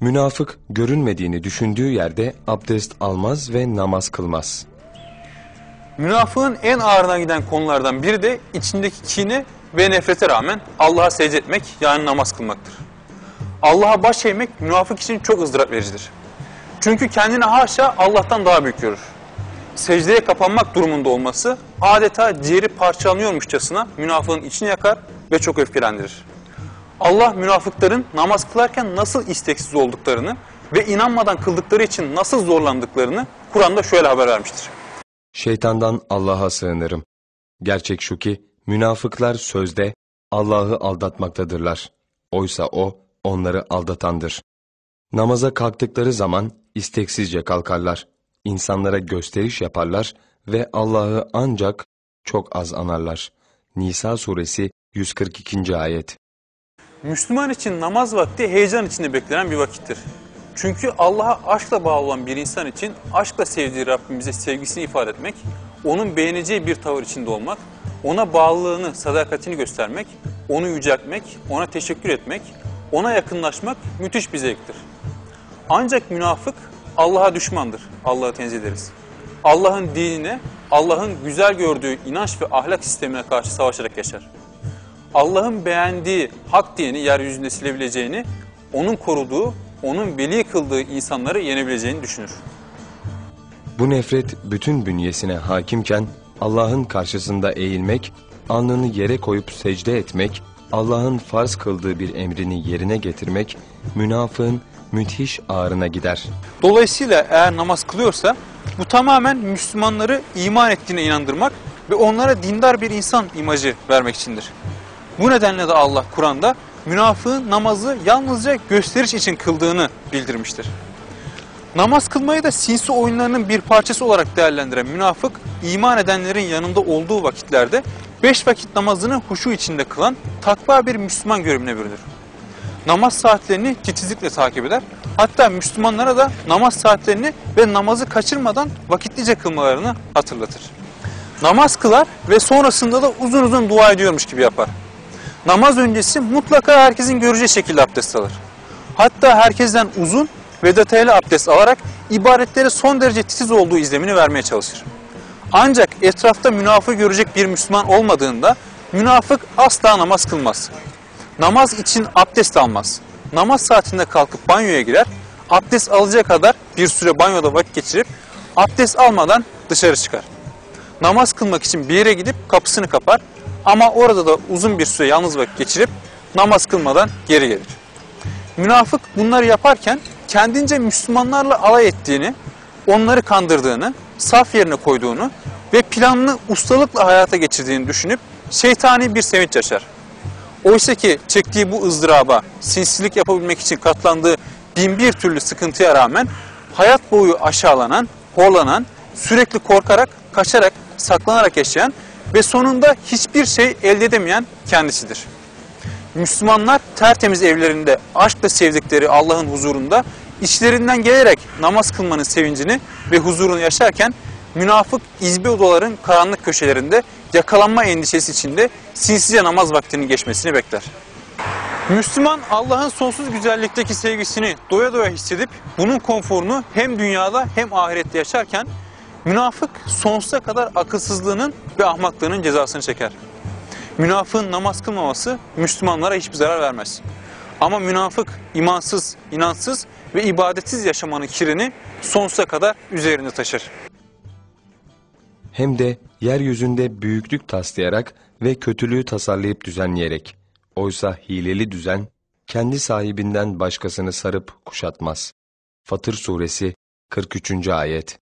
Münafık görünmediğini düşündüğü yerde abdest almaz ve namaz kılmaz. Münafığın en ağırına giden konulardan biri de içindeki kine ve nefrete rağmen Allah'a secde etmek yani namaz kılmaktır. Allah'a baş eğmek münafık için çok ızdırap vericidir. Çünkü kendini haşa Allah'tan daha büyük görür. Secdeye kapanmak durumunda olması adeta ciğeri parçalanıyormuşçasına münafığın içini yakar ve çok öfkelendirir. Allah münafıkların namaz kılarken nasıl isteksiz olduklarını ve inanmadan kıldıkları için nasıl zorlandıklarını Kur'an'da şöyle haber vermiştir. Şeytandan Allah'a sığınırım. Gerçek şu ki münafıklar sözde Allah'ı aldatmaktadırlar. Oysa o onları aldatandır. Namaza kalktıkları zaman isteksizce kalkarlar. İnsanlara gösteriş yaparlar ve Allah'ı ancak çok az anarlar. Nisa suresi 142. ayet. Müslüman için namaz vakti heyecan içinde beklenen bir vakittir. Çünkü Allah'a aşkla bağlı olan bir insan için aşkla sevdiği Rabbimize sevgisini ifade etmek, onun beğeneceği bir tavır içinde olmak, ona bağlılığını, sadakatini göstermek, onu yüceltmek, ona teşekkür etmek, ona yakınlaşmak müthiş bir zevktir. Ancak münafık Allah'a düşmandır. Allah'ı tenzih ederiz. Allah'ın dinine, Allah'ın güzel gördüğü inanç ve ahlak sistemine karşı savaşarak yaşar. Allah'ın beğendiği hak diyeni yeryüzünde silebileceğini, onun koruduğu, onun veli kıldığı insanları yenebileceğini düşünür. Bu nefret bütün bünyesine hakimken Allah'ın karşısında eğilmek, alnını yere koyup secde etmek, Allah'ın farz kıldığı bir emrini yerine getirmek, münafığın müthiş ağrına gider. Dolayısıyla eğer namaz kılıyorsa bu tamamen Müslümanları iman ettiğine inandırmak ve onlara dindar bir insan imajı vermek içindir. Bu nedenle de Allah Kur'an'da münafığın namazı yalnızca gösteriş için kıldığını bildirmiştir. Namaz kılmayı da sinsi oyunlarının bir parçası olarak değerlendiren münafık, iman edenlerin yanında olduğu vakitlerde beş vakit namazını huşu içinde kılan takva bir Müslüman görümüne bürünür. Namaz saatlerini titizlikle takip eder. Hatta Müslümanlara da namaz saatlerini ve namazı kaçırmadan vakitlice kılmalarını hatırlatır. Namaz kılar ve sonrasında da uzun uzun dua ediyormuş gibi yapar. Namaz öncesi mutlaka herkesin göreceği şekilde abdest alır. Hatta herkesten uzun ve detaylı abdest alarak ibadetleri son derece titiz olduğu izlemini vermeye çalışır. Ancak etrafta münafığı görecek bir Müslüman olmadığında münafık asla namaz kılmaz. Namaz için abdest almaz. Namaz saatinde kalkıp banyoya girer, abdest alacak kadar bir süre banyoda vakit geçirip abdest almadan dışarı çıkar. Namaz kılmak için bir yere gidip kapısını kapar ama orada da uzun bir süre yalnız vakit geçirip namaz kılmadan geri gelir. Münafık bunları yaparken kendince Müslümanlarla alay ettiğini, onları kandırdığını, saf yerine koyduğunu ve planını ustalıkla hayata geçirdiğini düşünüp şeytani bir sevinç yaşar. Oysa ki çektiği bu ızdıraba, sinsilik yapabilmek için katlandığı bin bir türlü sıkıntıya rağmen hayat boyu aşağılanan, horlanan, sürekli korkarak, kaçarak, saklanarak yaşayan ve sonunda hiçbir şey elde edemeyen kendisidir. Müslümanlar tertemiz evlerinde aşkla sevdikleri Allah'ın huzurunda içlerinden gelerek namaz kılmanın sevincini ve huzurunu yaşarken münafık izbe odaların karanlık köşelerinde yakalanma endişesi içinde sinsice namaz vaktinin geçmesini bekler. Müslüman Allah'ın sonsuz güzellikteki sevgisini doya doya hissedip bunun konforunu hem dünyada hem ahirette yaşarken münafık sonsuza kadar akılsızlığının ve ahmaklığının cezasını çeker. Münafığın namaz kılmaması Müslümanlara hiçbir zarar vermez. Ama münafık imansız, inansız ve ibadetsiz yaşamanın kirini sonsuza kadar üzerinde taşır. Hem de yeryüzünde büyüklük taslayarak ve kötülüğü tasarlayıp düzenleyerek. Oysa hileli düzen, kendi sahibinden başkasını sarıp kuşatmaz. Fatır Suresi 43. Ayet